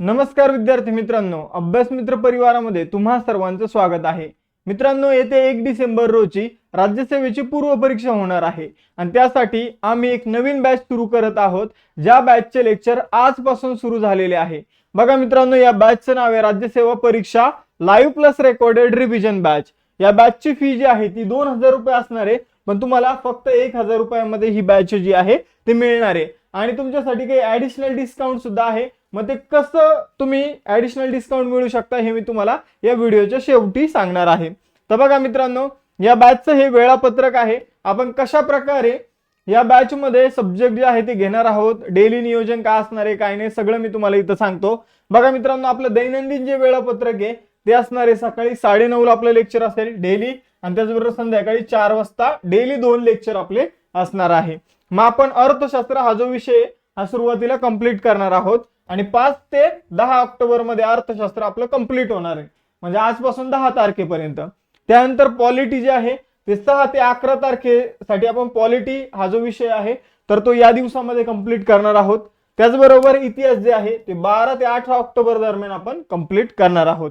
नमस्कार विद्यार्थी मित्रांनो अभ्यास मित्र परिवारामध्ये तुम्हा सर्वांचं स्वागत आहे. मित्रांनो येत्या एक डिसेंबर रोजी राज्यसेवेची पूर्व परीक्षा होणार आहे आणि त्यासाठी आम्ही एक नवीन बॅच सुरू करत आहोत. ज्या बॅचचे लेक्चर आजपासून सुरू झालेले आहे. बघा मित्रांनो या बॅचचं नाव आहे राज्यसेवा परीक्षा live plus recorded revision batch या बॅचची फी जी आहे ती दोन हजार रुपये असणार आहे पण तुम्हाला फक्त एक हजार रुपयामध्ये ही बॅच जी आहे ती मिळणार आहे. आणि तुमच्यासाठी काही ऍडिशनल डिस्काउंट सुद्धा आहे. मग ते कसं तुम्ही ऍडिशनल डिस्काउंट मिळू शकता हे मी तुम्हाला या व्हिडिओच्या शेवटी सांगणार आहे. तर बघा मित्रांनो या बॅचचं हे वेळापत्रक आहे. आपण कशा प्रकारे या बॅच मध्ये सब्जेक्ट जे आहे ते घेणार आहोत डेली नियोजन काय असणार आहे काय नाही सगळं मी तुम्हाला इथं सांगतो. बघा मित्रांनो आपलं दैनंदिन जे वेळापत्रक आहे ते असणार आहे सकाळी साडे आपलं लेक्चर असेल डेली आणि त्याचबरोबर संध्याकाळी चार वाजता डेली दोन लेक्चर आपले असणार आहे. मग आपण अर्थशास्त्र हा जो विषय हा सुरुवातीला कंप्लीट करणार आहोत. आणि पाच ते दहा ऑक्टोबरमध्ये अर्थशास्त्र आपलं कंप्लीट होणार आहे. म्हणजे आजपासून दहा तारखेपर्यंत. त्यानंतर पॉलिटी जे आहे ते सहा ते अकरा तारखेसाठी आपण पॉलिटी हा जो विषय आहे तर तो या दिवसामध्ये कंप्लीट करणार आहोत. त्याचबरोबर इतिहास जे आहे ते बारा ते अठरा ऑक्टोबर दरम्यान आपण कंप्लीट करणार आहोत.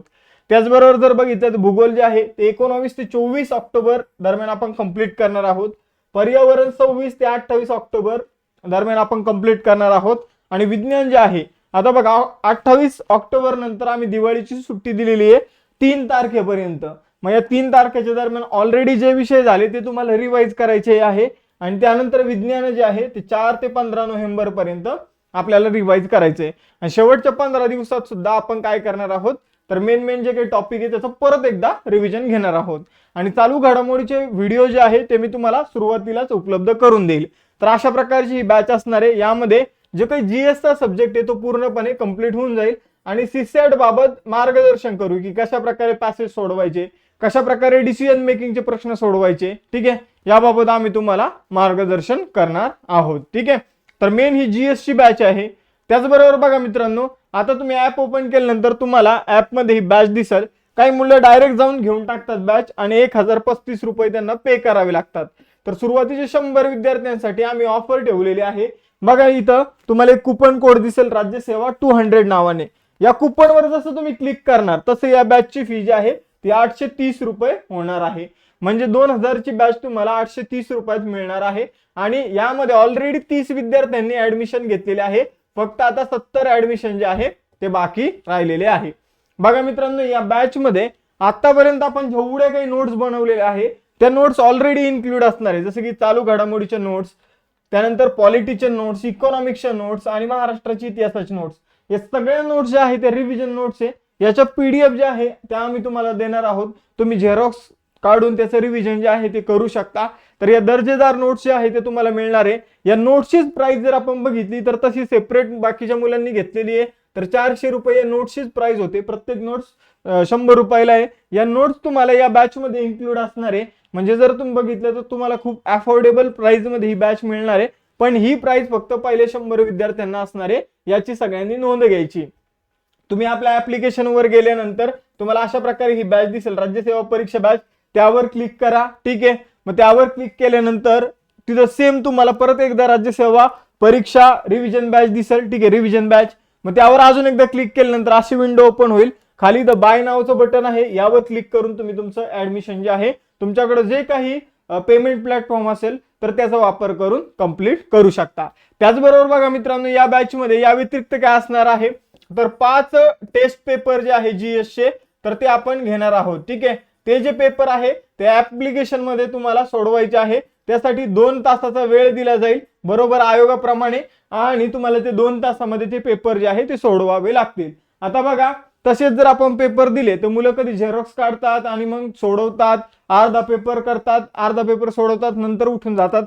त्याचबरोबर जर बघितलं तर भूगोल जे आहे ते एकोणावीस ते चोवीस ऑक्टोबर दरम्यान आपण कंप्लीट करणार आहोत. पर्यावरण सव्वीस ते अठ्ठावीस ऑक्टोबर दरम्यान आपण कंप्लीट करणार आहोत. आणि विज्ञान जे आहे आता बघा अठ्ठावीस ऑक्टोबर नंतर आम्ही दिवाळीची सुट्टी दिलेली आहे तीन तारखेपर्यंत. मग या तीन तारखेच्या दरम्यान ऑलरेडी जे विषय झाले ते तुम्हाला रिवाईज करायचे आहे. आणि त्यानंतर विज्ञान जे आहे ते चार ते पंधरा नोव्हेंबर पर्यंत आपल्याला रिवाईज करायचे आणि शेवटच्या पंधरा दिवसात सुद्धा आपण काय करणार आहोत? तर मेन मेन जे काही टॉपिक आहे त्याचं परत एकदा रिव्हिजन घेणार आहोत. आणि चालू घडामोडीचे व्हिडिओ जे आहे ते मी तुम्हाला सुरुवातीलाच उपलब्ध करून देईल. तर अशा प्रकारची ही बॅच असणार आहे. यामध्ये जे काही जीएसचा सब्जेक्ट आहे तो पूर्णपणे कंप्लीट होऊन जाईल. आणि सीसॅट बाबत मार्गदर्शन करू की कशा प्रकारे पॅसेज सोडवायचे कशा प्रकारे डिसिजन मेकिंगचे प्रश्न सोडवायचे ठीक आहे? याबाबत आम्ही तुम्हाला मार्गदर्शन करणार आहोत ठीक आहे? तर मेन ही जीएस ची बॅच आहे. त्याचबरोबर बघा मित्रांनो आता तुम्ही ऍप ओपन केल्यानंतर तुम्हाला ऍपमध्ये ही बॅच दिसेल. काही मुलं डायरेक्ट जाऊन घेऊन टाकतात बॅच आणि एक हजार पस्तीस रुपये त्यांना पे करावे लागतात. तर सुरुवातीचे शंभर विद्यार्थ्यांसाठी आम्ही ऑफर ठेवलेली आहे. बघा इथं तुम्हाला एक कुपन कोड दिसेल राज्य सेवा टू हंड्रेड नावाने. या कुपनवर जसं तुम्ही क्लिक करणार तसं या बॅचची फी जी आहे ती आठशे तीस रुपये होणार आहे. म्हणजे दोन हजारची बॅच तुम्हाला आठशे तीस रुपयात मिळणार आहे. आणि यामध्ये ऑलरेडी तीस विद्यार्थ्यांनी ऍडमिशन घेतलेले आहे. फक्त आता सत्तर ऍडमिशन जे आहे ते बाकी राहिलेले आहे. बघा मित्रांनो या बॅच मध्ये आतापर्यंत आपण जेवढे काही नोट्स बनवलेले आहे त्या नोट्स ऑलरेडी इन्क्लूड असणार आहे. जसं की चालू घडामोडीचे नोट्स त्यानंतर पॉलिटीचे नोट्स इकॉनॉमिक्सचे नोट्स आणि महाराष्ट्राची इतिहासाचे नोट्स. हे सगळे नोट्स जे आहे ते रिव्हिजन नोट्स आहे. याच्या पीडीएफ जे आहे त्या आम्ही तुम्हाला देणार आहोत. तुम्ही झेरॉक्स काढून त्याचं रिव्हिजन जे आहे ते करू शकता. तर या दर्जेदार नोट्स जे आहे ते तुम्हाला मिळणार आहे. या नोट्सचीच प्राइस जर आपण बघितली तर तशी सेपरेट बाकीच्या मुलांनी घेतलेली आहे. तर चारशे रुपये या नोट्सचीच प्राइस होते. प्रत्येक नोट्स शंभर रुपयाला आहे. या नोट्स तुम्हाला या बॅचमध्ये इन्क्लूड असणार आहे. म्हणजे जर तुम्ही बघितलं तर तुम्हाला खूप अफोर्डेबल प्राईजमध्ये ही बॅच मिळणार आहे. पण ही प्राइस फक्त पहिले शंभर विद्यार्थ्यांना असणार आहे. याची सगळ्यांनी नोंद घ्यायची. तुम्ही आपल्या ऍप्लिकेशन वर गेल्यानंतर तुम्हाला अशा प्रकारे ही बॅच दिसेल. राज्यसेवा परीक्षा बॅच त्यावर क्लिक करा. ठीक आहे? मग त्यावर क्लिक केल्यानंतर तिथं सेम तुम्हाला परत एकदा राज्यसेवा परीक्षा रिव्हिजन बॅच दिसेल. ठीक आहे? रिव्हिजन बॅच मग त्यावर अजून एकदा क्लिक केल्यानंतर अशी विंडो ओपन होईल. खाली द बाय नावचं बटन आहे यावर क्लिक करून तुम्ही तुमचं ऍडमिशन जे आहे तुमच्याकडे जे काही पेमेंट प्लॅटफॉर्म असेल तर त्याचा वापर करून कंप्लीट करू शकता. त्याचबरोबर बघा मित्रांनो या बॅचमध्ये या व्यतिरिक्त काय असणार आहे? तर पाच टेस्ट पेपर जे आहे जीएसचे तर ते आपण घेणार आहोत ठीक आहे? ते जे पेपर आहे ते ऍप्लिकेशनमध्ये तुम्हाला सोडवायचे आहे. त्यासाठी दोन तासाचा वेळ दिला जाईल बरोबर आयोगाप्रमाणे आणि तुम्हाला ते दोन तासामध्ये ते पेपर जे आहे ते सोडवावे लागतील. आता बघा तसेच जर आपण पेपर दिले तर मुलं कधी झेरॉक्स काढतात आणि मग सोडवतात अर्धा पेपर करतात अर्धा पेपर सोडवतात नंतर उठून जातात.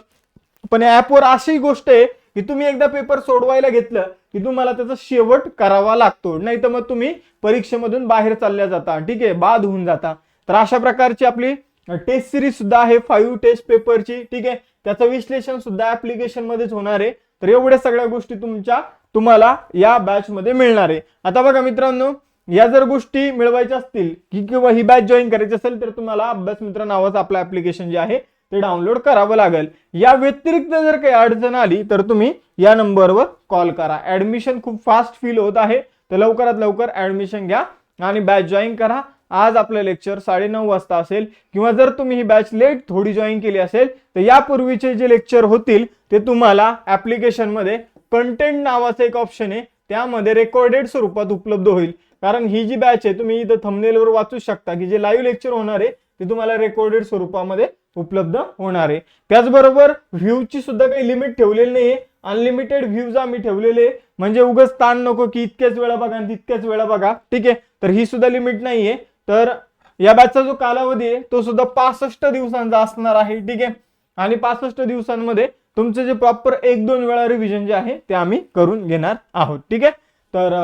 पण या ऍपवर अशी गोष्ट आहे की तुम्ही एकदा पेपर सोडवायला घेतलं की तुम्हाला त्याचा शेवट करावा लागतो. नाही तर मग तुम्ही परीक्षेमधून बाहेर चालल्या जाता. ठीक आहे बाद होऊन जाता. तर अशा प्रकारची आपली टेस्ट सिरीज सुद्धा आहे फाईव्ह टेस्ट पेपरची ठीक आहे त्याचं विश्लेषण सुद्धा ऍप्लिकेशन मध्येच होणार आहे. तर एवढ्या सगळ्या गोष्टी तुमच्या तुम्हाला या बॅच मध्ये मिळणार आहे. आता बघा मित्रांनो या जर गोष्टी मिळवायच्या असतील की किंवा ही बॅच जॉईन करायची असेल तर तुम्हाला अभ्यास मित्र नावाचं आपलं ऍप्लिकेशन जे आहे ते डाउनलोड करावं लागेल. या व्यतिरिक्त जर काही अडचण आली तर तुम्ही या नंबरवर कॉल करा. ऍडमिशन खूप फास्ट फील होत आहे तर लवकरात लवकर ऍडमिशन घ्या आणि बॅच जॉईन करा. आज आपलं लेक्चर साडेनऊ वाजता असेल किंवा जर तुम्ही ही बॅच लेट थोडी जॉईन केली असेल तर यापूर्वीचे जे लेक्चर होतील ते तुम्हाला ॲप्लिकेशनमध्ये कंटेंट नावाचं एक ऑप्शन आहे त्यामध्ये रेकॉर्डेड स्वरूपात उपलब्ध होईल. कारण ही जी बॅच आहे तुम्ही इथं थंबनेलवर वाचू शकता की जे लाईव्ह लेक्चर होणार आहे ते तुम्हाला रेकॉर्डेड स्वरूपामध्ये उपलब्ध होणार आहे. त्याचबरोबर व्ह्यूची सुद्धा काही लिमिट ठेवलेली नाहीये. अनलिमिटेड व्ह्यूज आम्ही ठेवलेले म्हणजे उगाच ताण नको की इतक्याच वेळा बघा आणि तितक्याच वेळा बघा. ठीक आहे? तर ही सुद्धा लिमिट नाहीये. तर या बॅचचा जो कालावधी आहे तो सुद्धा पासष्ट दिवसांचा असणार आहे. ठीक आहे? आणि पासष्ट दिवसांमध्ये तुमचे जे प्रॉपर एक दोन वेळा रिव्हिजन जे आहे ते आम्ही करून घेणार आहोत. ठीक आहे? तर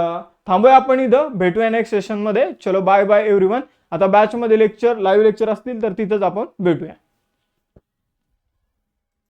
थांबूया आपण इथं. भेटूया नेक्स्ट सेशनमध्ये चलो बाय बाय एव्हरीवन आता बॅचमध्ये लेक्चर लाईव्ह लेक्चर असतील तर तिथंच आपण भेटूया.